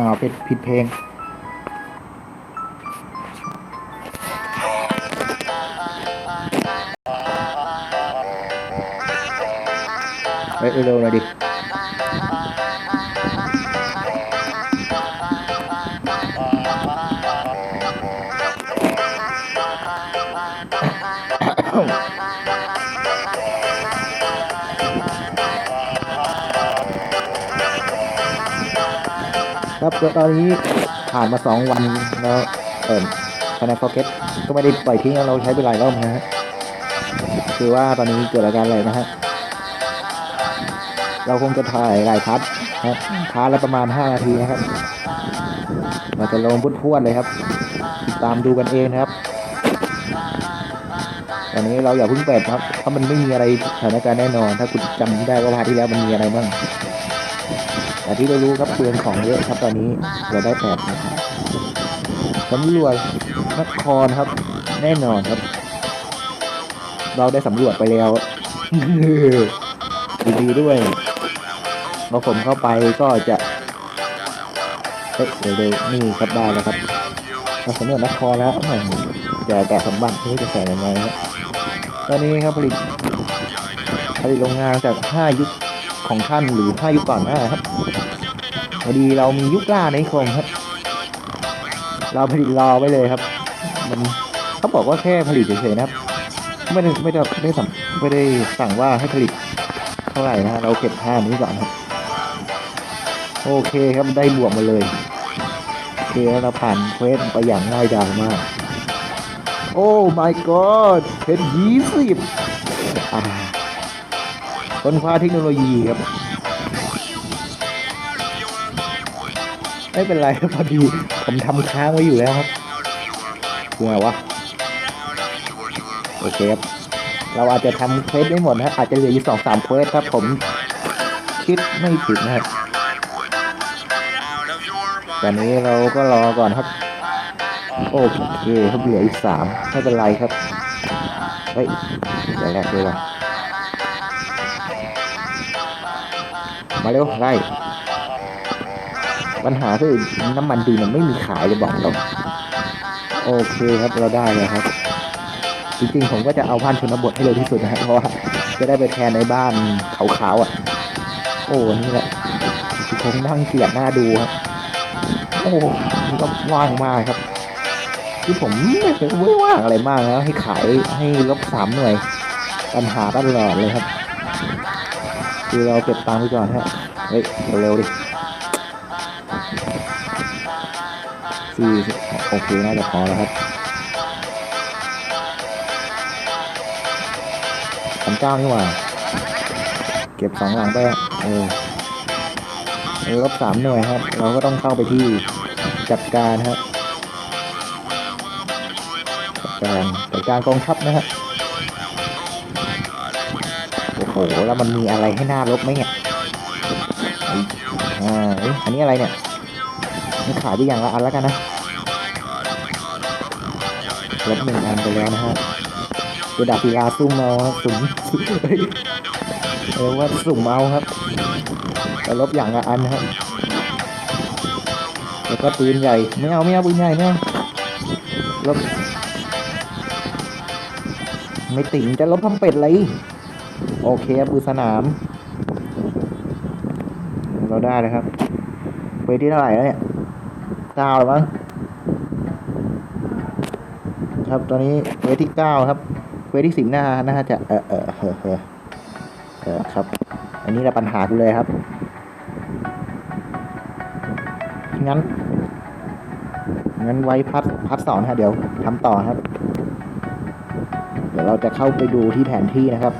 อ้าวผิดผิดเพลงเฮ้ยเร็วๆหน่อยดิ ครับแล้วตอนนี้ผ่านมาสองวันแล้วเออคณะฟอเก็ตก็ไม่ได้ปล่อยทิ้งเราใช้ไปหลายรอบนะฮะคือว่าตอนนี้เกิดอาการอะไรนะฮะเราคงจะถ่ายหลายพัทนะครับพาร์ทละประมาณ 5 นาทีนะครับเราจะลงพุทพวดเลยครับติดตามดูกันเองนะครับ ตอนนี้เราอย่าเพิ่งเปิดครับเพราะมันไม่มีอะไรสถานการณ์แน่นอน ถ้าคุณจำได้ว่าพาร์ทที่แล้วมันมีอะไรบ้าง แต่ที่เรารู้ครับเปลืองของเยอะครับตอนนี้เราได้แปดนะครับสำรวจนครครับ แน่นอนครับ เราได้สำรวจไปแล้วดีๆด้วยพอผมเข้าไปก็จะเฮ้ยเดี๋ยวดูนี่ครับได้แล้วครับเราสำรวจนครแล้วแหม่จะแกะสมบัตินี่จะใส่ยังไงครับตอนนี้ครับผลิตผลิตโรงงานจาก 5 ยุค ของท่านหรือ5ยุคก่อนหน้าครับพอดีเรามียุคล่าในคมครับ เราผลิตรอไว้เลยครับ มันเขาบอกว่าแค่ผลิตเฉยๆนะครับ ไม่ได้ไม่ได้ไม่ได้สั่งไม่ได้สั่งว่าให้ผลิตเท่าไหร่นะเราเก็บห้านี้ก่อนครับโอเคครับได้บวกมาเลยโอเคแล้วเราผ่านเควสไปอย่างง่ายดายมาก โอ้ my god เพชรยี่สิบอ่า ค้นคว้าเทคโนโลยีครับไม่เป็นไรครับพอดีผมทำค้างไว้อยู่แล้วครับคือไงวะโอเคครับเราอาจจะทำเควสไม่หมดนะครับอาจจะเหลืออยู่สองสามเควสครับ ผมคิดไม่ผิดนะครับตอนนี้เราก็รอก่อนครับ โอเคครับเหลืออีกสามไม่เป็นไรครับเฮ้ยเดี๋ยวแรกด้วยว่ะ มาเร็วไล่ปัญหาคือน้ำมันดีมันไม่มีขายเลยบอกตรงโอเคครับเราได้เลยครับ จริงๆผมก็จะเอาบ้านชนบทให้เร็วที่สุดนะครับเพราะว่าจะได้ไปแทนในบ้านขาวๆอะ โอ้นี่แหละคือคงนั่งเกลียดหน้าดูครับโอ้มันก็ว่างมากครับคือผมไม่เคยไม่ว่างอะไรมากนะให้ขายให้ลบสามหน่วยปัญหาตลอดเลยครับ คือเราเก็บตังค์ไปก่อนฮะเฮ้ยเร็วๆดิสี่โอเคน่าจะพอแล้วครับพันเก้านี่หว่า เก็บสองหลังไปเออเออลบสามหน่วยครับ เราก็ต้องเข้าไปที่จัดการครับจัดการจัดการกองทัพนะฮะโอ้โหแล้วมันมีอะไรให้หน้าลบไหมเนี่ยอ่าอันนี้อะไรเนี่ยมันขายไปอย่างละอันแล้วกันนะลบหนึ่งอันไปแล้วนะฮะคือดาบปีอาซุ่มเอาครับสุ่มเรียกว่าสุ่มเอาครับแต่ลบอย่างละอันนะครับแล้วก็ปืนใหญ่ไม่เอาไม่เอาปืนใหญ่ไม่เอาลบไม่ติ่งจะลบทำเป็ดอะไร โอเคครับปืนสนาม เราได้เลยครับไปที่เท่าไหร่แล้วเนี่ยเก้าหรือมั้งครับตอนนี้เวทที่เก้าครับ เวทที่สิบหน้าน่าจะเออเออเออเออเออครับ อันนี้แหละปัญหากูเลยครับ งั้น งั้นไว้พัดพัดสอนฮะเดี๋ยวทำต่อครับ เดี๋ยวเราจะเข้าไปดูที่แผนที่นะครับ